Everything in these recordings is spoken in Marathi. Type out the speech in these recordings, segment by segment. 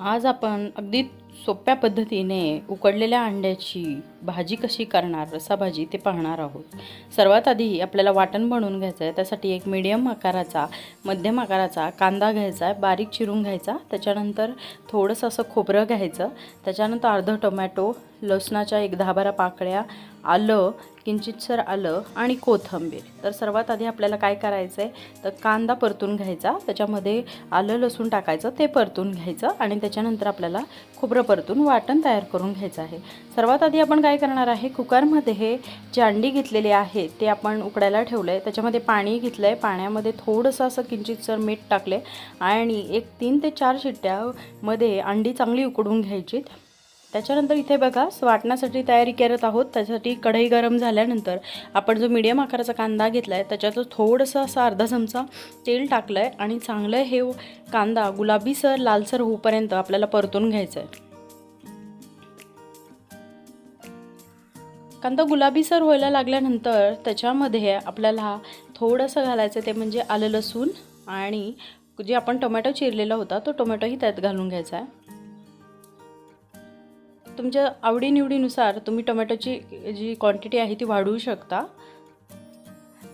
आज आपण अगदी सोप्या पद्धतीने उकडलेल्या अंड्याची भाजी कशी करणार रसाभाजी ते पाहणार आहोत. सर्वात आधी आपल्याला वाटण बनवून घ्यायचं आहे त्यासाठी एक मीडियम आकाराचा मध्यम आकाराचा कांदा घ्यायचा आहे बारीक चिरून घ्यायचा त्याच्यानंतर थोडंसं असं खोबरं घ्यायचं त्याच्यानंतर अर्धं टोमॅटो लसणाच्या एक दहा बारा पाकळ्या आलं किंचितसर आलं आणि कोथिंबीर. तर सर्वात आधी आपल्याला काय करायचं आहे तर कांदा परतून घ्यायचा त्याच्यामध्ये आलं लसूण टाकायचं ते परतून घ्यायचं आणि त्याच्यानंतर आपल्याला खोबरं परतून वाटण तयार करून घ्यायचं आहे. सर्वात आधी आपण काय करणार आहे? कुकरमध्ये हे जे अंडी घेतलेली आहे ते आपण उकडायला ठेवलं आहे त्याच्यामध्ये पाणी घेतलं आहे पाण्यामध्ये थोडंसं असं किंचितसर मीठ टाकले आणि एक तीन ते चार शिट्ट्यामध्ये अंडी चांगली उकडून घ्यायची त्याच्यानंतर इथे बघा वाटण्यासाठी तयारी करत आहोत. त्यासाठी कढई गरम झाल्यानंतर आपण जो मीडियम आकाराचा कांदा घेतला आहे त्याच्यात थोडंसं असं अर्धा चमचा तेल टाकलं आहे आणि चांगलं हे कांदा गुलाबीसर लालसर होऊपर्यंत आपल्याला परतून घ्यायचं आहे कांदा गुलाबीसर व्हायला लागल्यानंतर त्याच्यामध्ये आपल्याला थोडंसं घालायचं ते म्हणजे आलं लसूण आणि जे आपण टोमॅटो चिरलेला होता तो टोमॅटोही त्यात घालून घ्यायचा आहे. तुमच्या आवडीनिवडीनुसार तुम्ही टोमॅटोची जी क्वांटिटी आहे ती वाढवू शकता.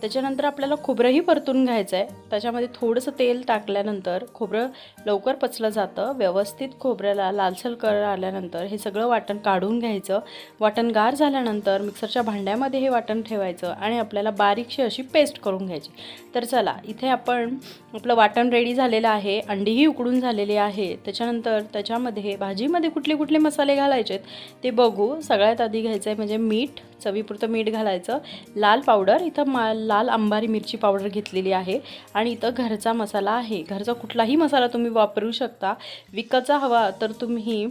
त्याच्यानंतर आपल्याला खोबरंही परतून घ्यायचं आहे त्याच्यामध्ये थोडंसं तेल टाकल्यानंतर खोबरं लवकर पचलं जातं. व्यवस्थित खोबऱ्याला लालसर कर आल्यानंतर हे सगळं वाटण काढून घ्यायचं. वाटण गार झाल्यानंतर मिक्सरच्या भांड्यामध्ये हे वाटण ठेवायचं आणि आपल्याला बारीकशी अशी पेस्ट करून घ्यायची. तर चला इथे आपण आपलं वाटण रेडी झालेलं आहे. अंडीही उकडून झालेली आहे. त्याच्यानंतर त्याच्यामध्ये भाजीमध्ये कुठले कुठले मसाले घालायचे ते बघू. सगळ्यात आधी घ्यायचं आहे म्हणजे मीठ चवीपुरतं मीठ घालायचं. लाल पावडर इथं मा लाल अंबारी मिरची पावडर घेतलेली आहे आणि इथं घरचा मसाला आहे. घरचा कुठलाही मसाला तुम्ही वापरू शकता. विकतचा हवा तर तुम्ही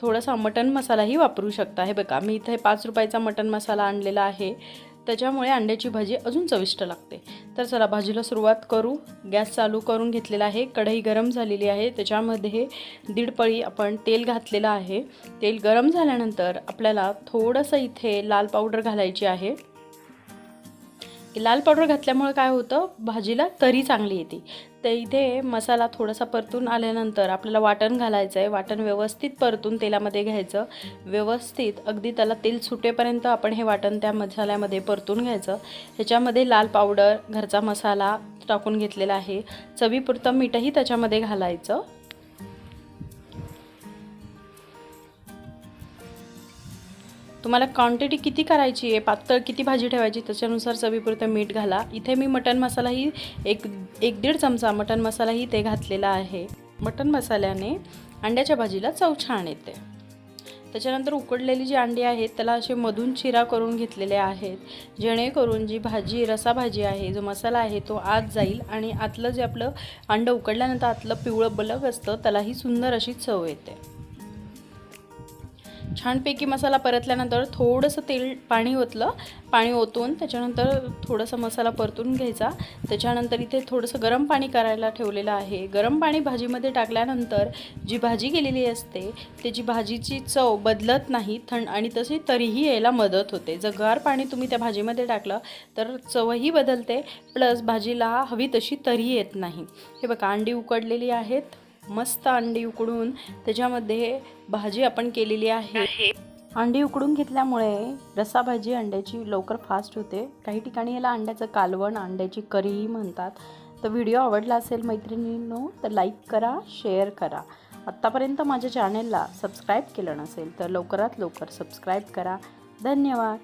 थोडासा मटन मसालाही वापरू शकता. हे बघा मी इथे पाच रुपयाचा मटन मसाला आणलेला आहे. त्याच्यामुळे अंड्याची भाजी अजून चविष्ट लागते. तर चला भाजीला सुरुवात करू. गॅस चालू करून घेतलेला आहे. कढई गरम झालेली आहे. त्याच्यामध्ये दीड पळी आपण तेल घातलेलं आहे. तेल गरम झाल्यानंतर आपल्याला थोडंसं इथे लाल पावडर घालायची आहे. लाल पावडर घातल्यामुळे काय होतं? भाजीला तरी चांगली येते. तर इथे मसाला थोडासा परतून आल्यानंतर आपल्याला वाटण घालायचं आहे वाटण व्यवस्थित परतून तेलामध्ये घ्यायचं. व्यवस्थित अगदी त्याला तेल सुटेपर्यंत आपण हे वाटण त्या मसाल्यामध्ये परतून घ्यायचं. ह्याच्यामध्ये लाल पावडर घरचा मसाला टाकून घेतलेला आहे. चवीपुरतं मीठही त्याच्यामध्ये घालायचं. तुम्हाला क्वांटिटी किती करायची आहे? पातळ किती भाजी ठेवायची? त्याच्यानुसार चवीपुरतं मीठ घाला. इथे मी मटन मसालाही एक एक दीड चमचा मटन मसालाही ते घातलेला आहे. मटन मसाल्याने अंड्याच्या भाजीला चव छान येते. त्याच्यानंतर उकडलेली जी अंडी आहेत त्याला असे मधून चिरा करून घेतलेले आहेत. जेणेकरून जी भाजी रसाभाजी आहे जो मसाला आहे तो आत जाईल आणि आतलं जे आपलं अंडं उकडल्यानंतर आतलं पिवळं बलग असतं त्यालाही सुंदर अशी चव येते. छानपैकी मसाला परतल्यानंतर थोडंसं तेल पाणी ओतलं. पाणी ओतून त्याच्यानंतर थोडासा मसाला परतून घ्यायचा. त्याच्यानंतर इथे थोडंसं गरम पाणी करायला ठेवलेलं आहे. गरम पाणी भाजीमध्ये टाकल्यानंतर जी भाजी केलेली असते त्याची भाजीची चव बदलत नाही थंड आणि तशी तरीही यायला मदत होते. जर गार पाणी तुम्ही त्या भाजीमध्ये टाकलं तर चवही बदलते प्लस भाजीला हवी तशी तरी येत नाही. हे बघा अंडी उकडलेली आहेत. मस्त अंडी उकडून त्याच्यामध्ये भाजी आपण केलेली आहे. अंडी उकडून घेतल्यामुळे रसाभाजी अंड्याची लवकर फास्ट होते. काही ठिकाणी याला अंड्याचं कालवण अंड्याची करीही म्हणतात. तर व्हिडिओ आवडला असेल मैत्रिणींनो तर लाईक करा शेअर करा. आत्तापर्यंत माझ्या चॅनेलला सबस्क्राईब केलं नसेल तर लवकरात लवकर सबस्क्राईब करा. धन्यवाद.